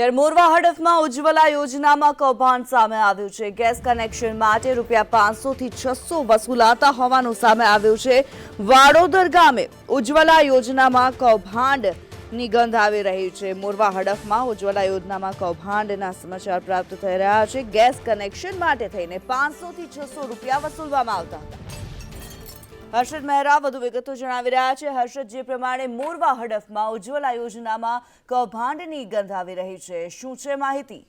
ત્યારે મોરવા હડફમાં ઉજ્જવલા યોજનામાં કૌભાંડ સામે આવ્યું છે. ગેસ કનેક્શન માટે રૂપિયા પાંચસો થી છસો વસૂલાતા હોવાનું સામે આવ્યું છે. વાડોદર ગામે ઉજ્જવલા યોજનામાં કૌભાંડની ગંધ આવી રહી છે. મોરવા હડફમાં ઉજ્જવલા યોજનામાં કૌભાંડના સમાચાર પ્રાપ્ત થઈ રહ્યા છે. ગેસ કનેક્શન માટે થઈને પાંચસો થી છસો રૂપિયા વસૂલવામાં આવતા હતા. હર્ષદ મહેરા વધુ વિગતો જણાવી રહ્યા છે. હર્ષદ, જે પ્રમાણે મોરવા હડફમાં ઉજ્જવલા યોજનામાં કૌભાંડની ગંધ આવી રહી છે. શું છે માહિતી?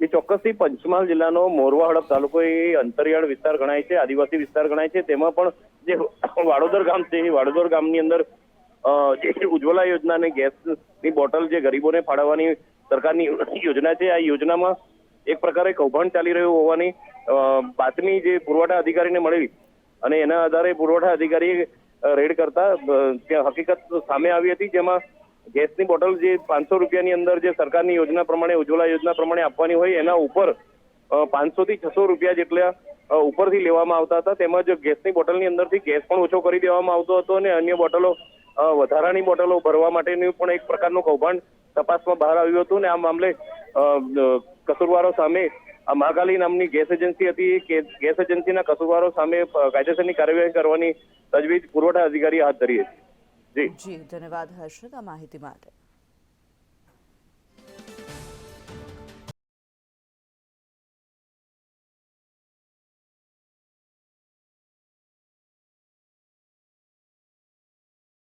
એ ચોક્કસથી પંચમહાલ જિલ્લાનો મોરવા હડફ તાલુકો એ અંતરિયાળ વિસ્તાર ગણાય છે, આદિવાસી વિસ્તાર ગણાય છે. તેમાં પણ જે વાડોદર ગામ છે, એ વાડોદર ગામની અંદર જે ઉજ્જવલા યોજના અને ગેસની બોટલ જે ગરીબોને ફાળવવાની સરકારની યોજના છે. આ યોજનામાં એક પ્રકારે કૌભાંડ ચાલી રહ્યું હોવાની બાતમી જે પુરવઠા અધિકારીને મળી અને એના આધારે પુરવઠા અધિકારીએ રેડ કરતા ત્યાં હકીકત સામે આવી હતી, જેમાં ગેસની બોટલ જે પાંચસો રૂપિયાની અંદર જે સરકારની યોજના પ્રમાણે, ઉજ્જવલા યોજના પ્રમાણે આપવાની હોય, એના ઉપર પાંચસો થી છસો રૂપિયા જેટલા ઉપરથી લેવામાં આવતા હતા. તેમજ ગેસની બોટલની અંદરથી ગેસ પણ ઓછો કરી દેવામાં આવતો હતો અને અન્ય બોટલો વધારાની બોટલો ભરવા માટેનું પણ એક પ્રકારનું કૌભાંડ તપાસમાં બહાર આવ્યું હતું. અને આ મામલે કસૂરવારો સામે આ મહાકાલી નામની ગેસ એજન્સી હતી. એ ગેસ એજન્સીના કસુવારો સામે કાયદેસરની કાર્યવાહી કરવાની તજવીજ પુરવઠા અધિકારીએ હાથ ધરી હતી. જી. જી, ધન્યવાદ હર્ષદ આ માહિતી માટે.